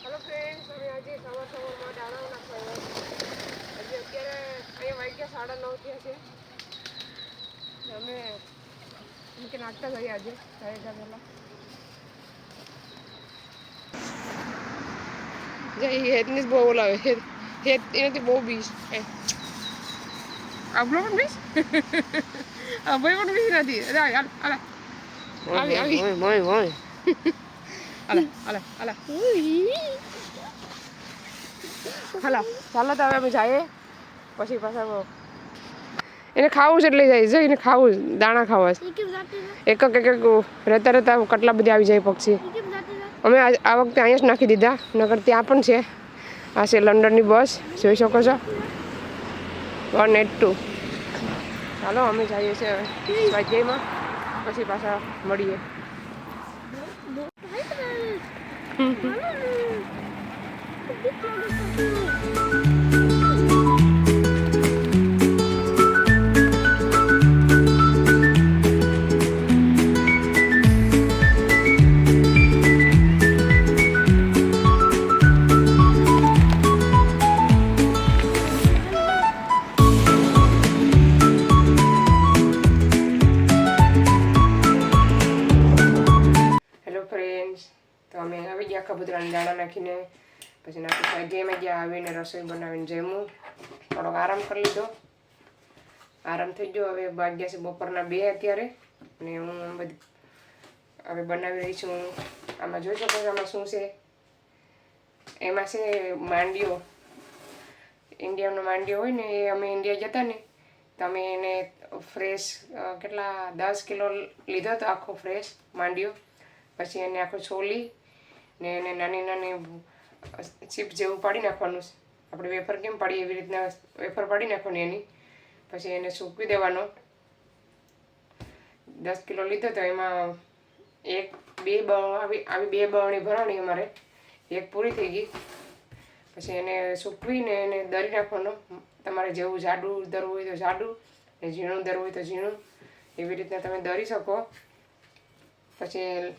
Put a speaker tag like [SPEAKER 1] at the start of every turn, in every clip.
[SPEAKER 1] Hello friends અમે આજે સવાર સવારમાં દાણાઓ નાખવા હજી અત્યારે અહીંયા વાગ્યા સાડા નવ થયા છે. અમે નીચે નાખતા કરીએ આજે સાડા પહેલાં જય હેતની બહુ બોલાવે હેત હેત એનાથી બહુ બીજ આપણો પણ આ ભાઈ પણ બીસ નથી અરે હાલ હાલ આવી આવી
[SPEAKER 2] હોય હોય
[SPEAKER 1] હાલા હાલા હાલા હાલા ચાલો તો હવે અમે જઈએ પછી પાછા એને ખાવું છે એટલે જાય છે એને ખાવું દાણા ખાવા છે એક એક એક એક રહેતા રહેતા કેટલા બધી આવી જાય પક્ષી અમે આ આ વખતે અહીંયા જ નાખી દીધા નગર ત્યાં પણ છે આ છે લંડનની બસ જોઈ શકો છો વન એટ ટુ ચાલો અમે જઈએ છીએ હવે સ્વાધ્યાયમાં પછી પાછા મળીએ હેલો નાખીને પછી નાખી સ્વાધ્યાયમાં ગયા આવીને રસોઈ બનાવીને જમ્યું થોડોક આરામ કરી લીધો. આરામ થઈ ગયો. હવે વાગ્યા છે બપોરના બે અત્યારે. અને હું બધી, હવે બનાવી રહી છું. આમાં જોઈ શકો આમાં શું છે. એમાં છે માંડીઓ. ઇન્ડિયાનો માંડીઓ હોય ને, એ અમે ઇન્ડિયા જતા ને તમે એને ફ્રેશ કેટલા, દસ કિલો લીધો હતો આખો ફ્રેશ માંડ્યો પછી એને આખો છોલી ને એને નાની નાની ચીપ જેવું પાડી નાખવાનું છે. આપણે વેફર કેમ પાડીએ એવી રીતના વેફર પાડી નાખવાની એની. પછી એને સૂકવી દેવાનો. દસ કિલો લીધો તો એમાં એક, બે આવી આવી બે બળણી ભરવાની અમારે. એક પૂરી થઈ ગઈ. પછી એને સૂકવીને એને દરી નાખવાનો. તમારે જેવું જાડું દરવું હોય તો જાડું, ને ઝીણું દરવું હોય તો ઝીણું. એવી રીતના તમે દરી શકો. પછી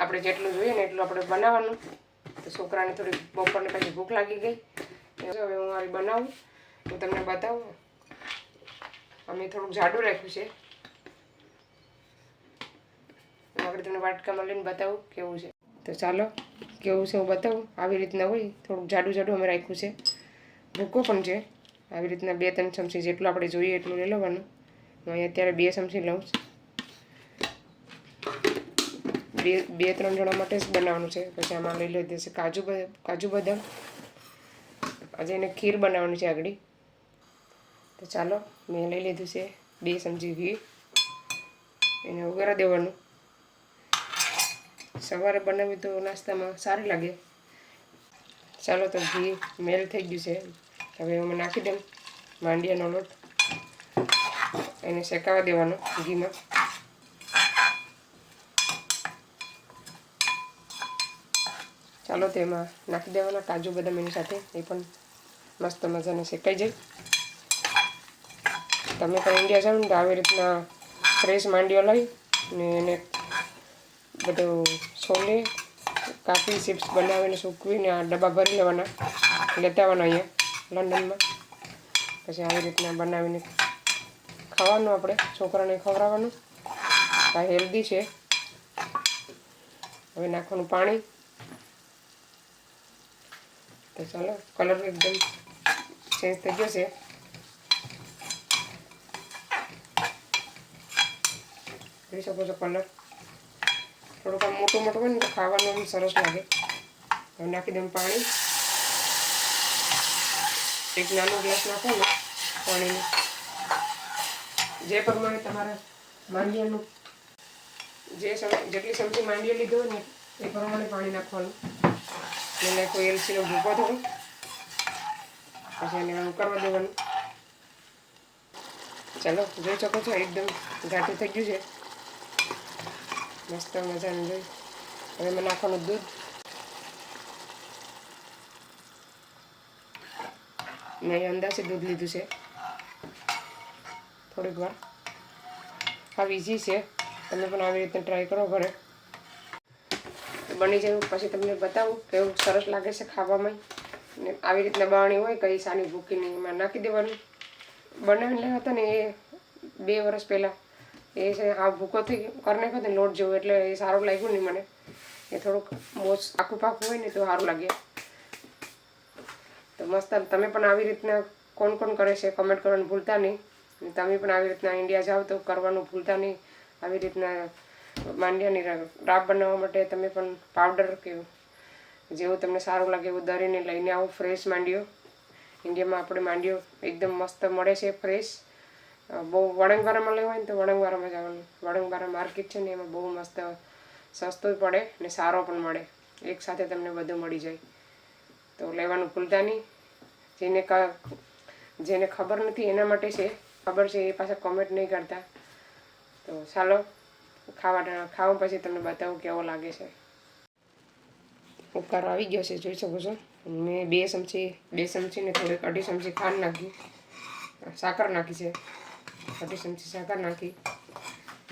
[SPEAKER 1] આપણે જેટલું જોઈએ ને એટલું આપણે બનાવવાનું. તો છોકરાને થોડી બપોરની પછી ભૂખ લાગી ગઈ. હવે હું આવી બનાવું. હું તમને બતાવું. અમે થોડુંક જાડું રાખ્યું છે. આપણે તમને વાટકામાં લઈને બતાવું કેવું છે. તો ચાલો, કેવું છે હું બતાવું. આવી રીતના હોય, થોડુંક જાડું જાડું અમે રાખ્યું છે. ભૂકો પણ છે. આવી રીતના બે, ત્રણ ચમચી જેટલું આપણે જોઈએ એટલું લઈ લેવાનું. હું અહીંયા અત્યારે બે ચમચી લઉં છું. બે બે, ત્રણ જણા માટે જ બનાવવાનું છે. પછી આમાં લઈ લીધું છે કાજુ કાજુ બદામ. આજે એને ખીર બનાવવાની છે આગળ. તો ચાલો, મેં લઈ લીધું છે બે ચમચી ઘી. એને ઉગારા દેવાનું. સવારે બનાવી તો નાસ્તામાં સારી લાગે. ચાલો તો ઘી મેલ થઈ ગયું છે. હવે એમાં નાખી દઉં. માંડિયાનો લોટ. એને શેકાવા દેવાનો ઘીમાં. ચાલો તેમાં નાખી દેવાના કાજુ, બદામ એની સાથે. એ પણ મસ્ત મજાને શેકાઈ જાય. તમે પણ ઇન્ડિયા જાઓ ને તો આવી રીતના ફ્રેશ માંડીઓ લઈ ને એને બધું છોલે કાફી ચિપ્સ બનાવીને સૂકવીને આ ડબ્બા ભરી લેવાના લેતા આવવાના અહીંયા લંડનમાં. પછી આવી રીતના બનાવીને ખાવાનું આપણે, છોકરાને ખવડાવવાનું. આ હેલ્ધી છે. હવે નાખવાનું પાણી. તો ચાલો કલર એકદમ ચેન્જ થઈ ગયો છે જોઈ શકો છો કલર થોડુંક આમ મોટું મોટું હોય ને તો ખાવાનું આમ સરસ લાગે હવે નાખી દઉં પાણી એક નાનો ગ્લાસ નાખો ને પાણીનું જે પ્રમાણે તમારા માંડિયાનું જે જેટલી સમજી માંડીએ લીધો ને એ પ્રમાણે પાણી નાખવાનું એને કોઈ એલસીનો ભૂકો થયો પછી એને કરવા દેવાનું. ચાલો, જોઈ શકો છો, એકદમ ઘાટું થઈ ગયું છે. મસ્ત મજાનું જોઈ. હવે મેં નાખવાનું દૂધ. મેં અંદાજે દૂધ લીધું છે. થોડીક વાર. હા ઇઝી છે. તમે પણ આવી રીતે ટ્રાય કરો ઘરે. બની જાય પછી તમને બતાવું કેવું સરસ લાગે છે ખાવામાં. ને આવી રીતના બાવણી હોય, કઈ સાની ભૂકીને એમાં નાખી દેવાનું. બનાવીને લેવા હતા ને એ બે વર્ષ પહેલાં. એ છે, આ ભૂકો થઈ કરી નાખ્યો ને લોટ જેવું, એટલે એ સારું લાગ્યું નહીં મને. એ થોડુંક મોજ આખું પાકું હોય ને તો સારું લાગે. તો મસ્ત તમે પણ આવી રીતના કોણ કોણ કરે છે કમેન્ટ કરવાનું ભૂલતા નહીં. તમે પણ આવી રીતના ઇન્ડિયા જાઓ તો કરવાનું ભૂલતા નહીં. આવી રીતના માંડ્યાની રાબ બનાવવા માટે તમે પણ પાવડર કે જેવું તમને સારું લાગે એવું દરીને લઈને આવો ફ્રેશ માંડ્યો. ઇન્ડિયામાં આપણે માંડ્યો એકદમ મસ્ત મળે છે ફ્રેશ બહુ વળંગવારામાં લેવા હોય ને તો વળંગવારામાં જવાનું. વળંગવારા માર્કેટ છે ને એમાં બહુ મસ્ત સસ્તો પડે ને સારો પણ મળે. એક સાથે તમને બધું મળી જાય. તો લેવાનું ભૂલતા નહીં. જેને ક જેને ખબર નથી એના માટે છે. ખબર છે એ પાછા કોમેન્ટ નહીં કરતા. તો ચાલો. ખાવા ખાવા પછી તમને બતાવું કેવો લાગે છે. ઉપકારો આવી ગયો છે, જોઈ શકો છો. મેં બે ચમચી બે ચમચી ને થોડીક અઢી ચમચી ખાંડ નાખી. સાકર નાખી છે. અઢી ચમચી સાકર નાખી.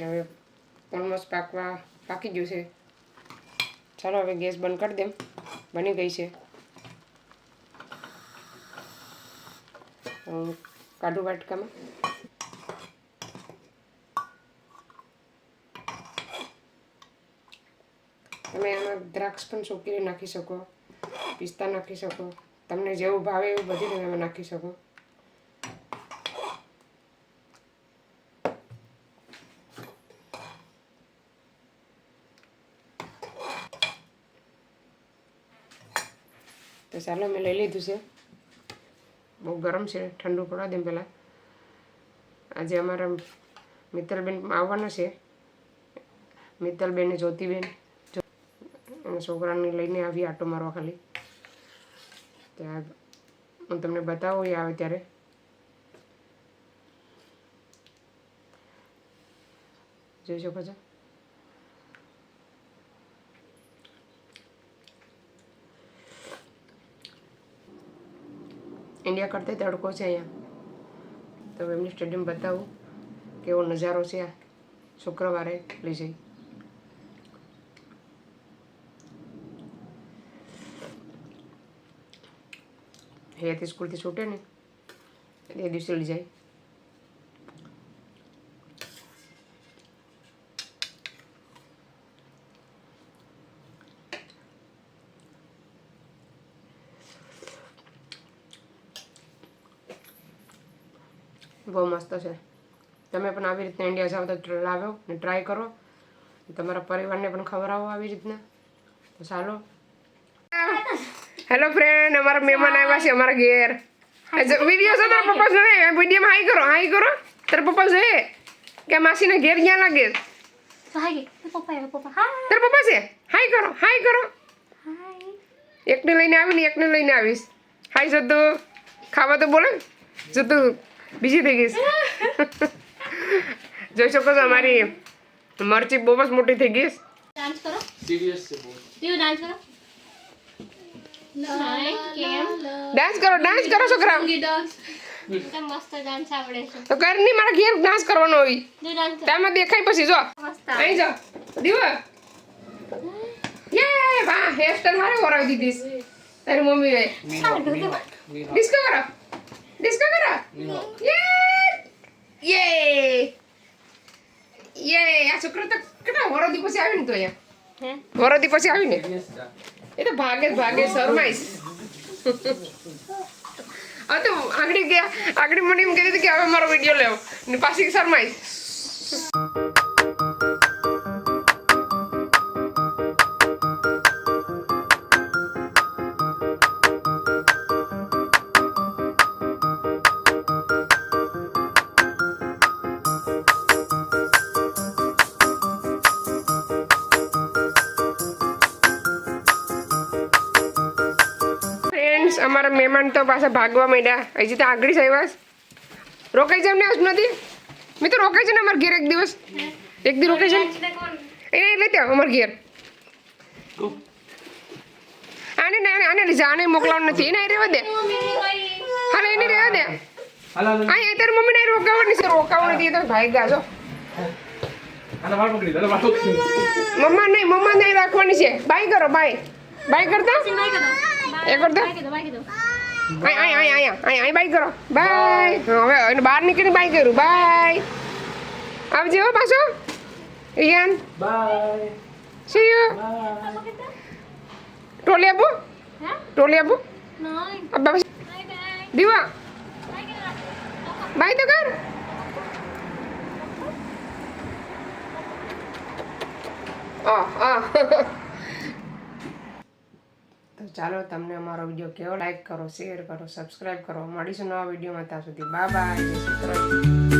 [SPEAKER 1] ને હવે ઓલમોસ્ટ પાકવા, પાકી ગયું છે. ચાલો હવે ગેસ બંધ કરી દેમ. બની ગઈ છે. કાઢું વાટકામાં તમે એમાં દ્રાક્ષ પણ સૂકીને નાખી શકો. પિસ્તા નાખી શકો. તમને જેવું ભાવે એવું બધું તમે નાખી શકો. તો ચાલો મેં લઈ લીધું છે. બહુ ગરમ છે. ઠંડુ પડવા દે પહેલાં. આજે અમારા મિત્તલબેન આવવાના છે. મિત્તલબેન જ્યોતિબેન. અને છોકરાને લઈને આવી આટો મારવા ખાલી. ત્યાં હું તમને બતાવું, એ આવે ત્યારે. જોઈ શકો છો ઇન્ડિયા કરતે તડકો છે અહીંયા. તો એમની સ્ટેડિયમ બતાવું, કેવો નજારો છે આ. શુક્રવારે લઈ જઈ. હેથી સ્કૂલથી છૂટે ને, એ દિવસે લઈ જાય. બહુ મસ્ત છે. તમે પણ આવી રીતના ઇન્ડિયા જાઓ તો લાવ્યો ને ટ્રાય કરો. તમારા પરિવારને પણ ખવડાવો આવી રીતના. તો ચાલો. હેલો ફ્રેન્ડ અમારા મહેમાન આવ્યા છે અમારા ઘેર વીડિયો છે તારા પપ્પા જોઈએ વિડીયોમાં હાઈ કરો હાઈ કરો તારા પપ્પા જોઈએ કે માસીના ઘેર ક્યાં લાગે તારા પપ્પા છે હાઈ કરો હાઈ કરો એકને લઈને આવી ને એકને લઈને આવીશ હાઈ જતો ખાવા તો બોલે જતો બીજી થઈ ગઈશ જોઈ શકો છો અમારી મરચી બહુ જ મોટી થઈ ગઈશ
[SPEAKER 3] છે ડાન્સ કરો
[SPEAKER 2] સિરિયસ છે બહુ તું ડાન્સ કરો
[SPEAKER 1] ડાન્સ કરો ડાન્સ કરો છોકરા
[SPEAKER 2] તો
[SPEAKER 1] કર નહીં મારા ઘેર ડાન્સ કરવાનો હોય. તમે દેખાય પછી જો. અહીં જો. દીવો. યે વાહ હેરસ્ટાઈલ મારે ઓરાવી દીધીસ તારી મમ્મી એ. કરો. ડિસ્કો કરો? યે યે યે આ તો કેટલા વરદી પછી આવીને તો અહીંયા? વરદી પછી
[SPEAKER 3] આવીને?
[SPEAKER 1] એ તો ભાગે ભાગે શરમાઈશ હવે તો આગળ ગયા આગળ મને એમ કીધું કે, હવે મારો વીડિયો લેવો. ને પાછી શરમાઈશ અમારા મહેમાન તો પાછા ભાગવા માંડ્યા. હજી તો આગળ છે. રોકાઈ જાવ ને નથી. મેં તો રોકાઈ છે ને અમારા ઘેર એક દિવસ. એક દી રોકાઈ છે એને એટલે ત્યાં અમારા ઘેર. આને ને આને લીધે આને મોકલાવાનું નથી. એને રહેવા દે. હાલે એને રહેવા દે.
[SPEAKER 3] हला
[SPEAKER 1] અહીં અત્યારે મમ્મીને રોકાવાની છે. રોકાવાનું નથી તો ભાઈ ગાજો. મમ્મા નહીં મમ્મા નહીં રાખવાની છે. બાય કરો બાય. બાય કરતા. એ કરતો?
[SPEAKER 2] બાય કીધું, બાય કીધું.
[SPEAKER 1] અહીં અહીં અહીં અહીં અહીં અહીં બાય કરો બાય હવે એને બહાર નીકળી બાય કર્યું બાય આવજો હો પાછો Riyan
[SPEAKER 3] Bye.
[SPEAKER 1] See you
[SPEAKER 3] Bye.
[SPEAKER 1] ટોલી આપો
[SPEAKER 2] હે?
[SPEAKER 1] ટોલી આપો
[SPEAKER 2] નહીં.
[SPEAKER 1] આ બાબા
[SPEAKER 2] બાય બાય.
[SPEAKER 1] દીવા
[SPEAKER 2] બાય કીધું.
[SPEAKER 1] બાય તો કર આ આ ચાલો તમને અમારો વીડિયો કેવો લાઈક કરો શેર કરો સબસ્ક્રાઈબ કરો. મળીશું નવા વિડીયોમાં ત્યાં સુધી. Bye bye